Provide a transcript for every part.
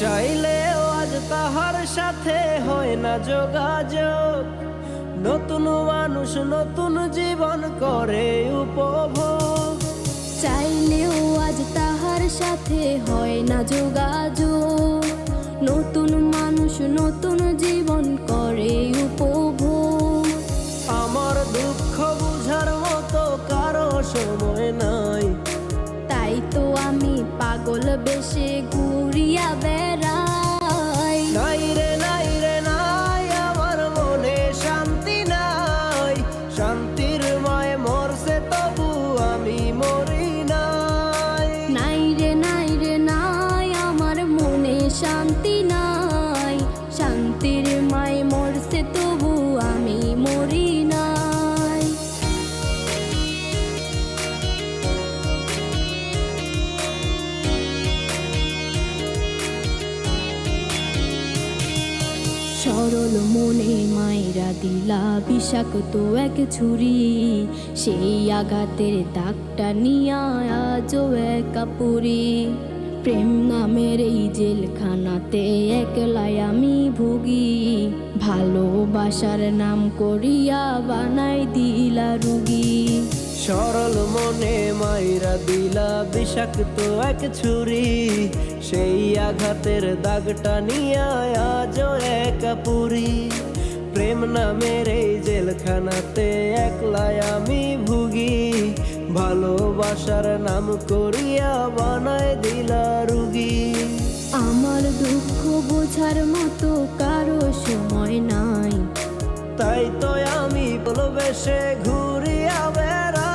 চাইলেও আজ তাহার সাথে হয় না যোগাযোগ। নতুন মানুষ নতুন জীবন করে উপভোগ। চাইলেও আজ তাহার সাথে হয় না যোগাযোগ। নতুন মানুষ নতুন জীবন করে উপভোগ। আমার দুঃখ বুঝার মতো কারও সময় নাই। তাই তো আমি পাগল বেশে ঘুরিয়া বেড়াই সরল মনে মায়েরা দিলা বিষাক্ত এক ছুরি। সেই আঘাতের দাগটা নিয়া আজও একা পুরি। প্রেম নামের এই জেলখানাতে একলাই আমি ভুগি। ভালোবাসার নাম করিয়া বানাই দিলা রুগী। সরল মনে মাইরা দিলা বিষাক্ত এক ছুরি। সেই আঘাতের দাগটা নিয়ে আজ এক পুরি। প্রেম নামের এই জেলখানাতে একলাই আমি ভুগি। ভালোবাসার নাম করিয়া বানায় দিলা রুগী। আমার দুঃখ বোঝার মতো কারও সময় নাই। তাই তো আমি ভালোবেসে ঘুরিয়া বেড়াই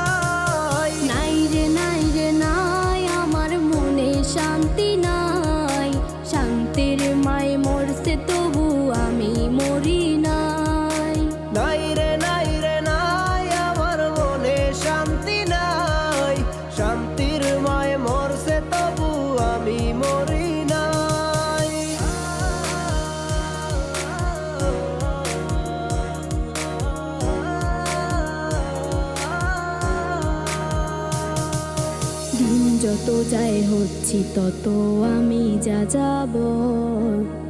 শান্তি নাই যত যায় হচ্ছি তত আমি যা যাব।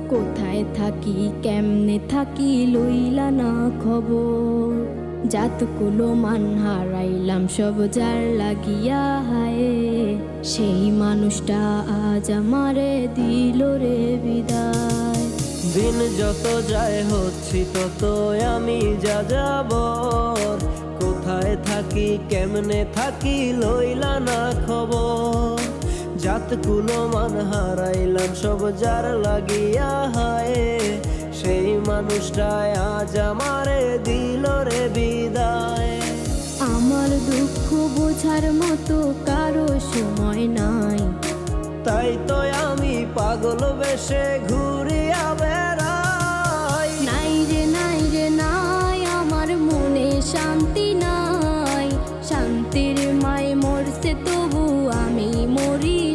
কোথায় থাকি, কেমনে থাকি, লইলা না খবর। জাতকুলো মান হারাইলাম, সব যার লাগিয়া হায়। সেই মানুষটা আজ আমারে দিল রে বিদায়। দিন যত যায় হচ্ছি তত আমি যা যাব। কোথায় থাকি কেমনে থাকি লইলা না খবর। জাত কুলো মান হারাইলাম সব যার লাগিয়া হায়। সেই মানুষটায় আজ আমারে দিল রে বিদায়। আমার দুঃখ বোঝার মতো কারও সময় নাই। তাই তো আমি পাগল বেশে ঘুরিয়া বেড়াই। আমি মরি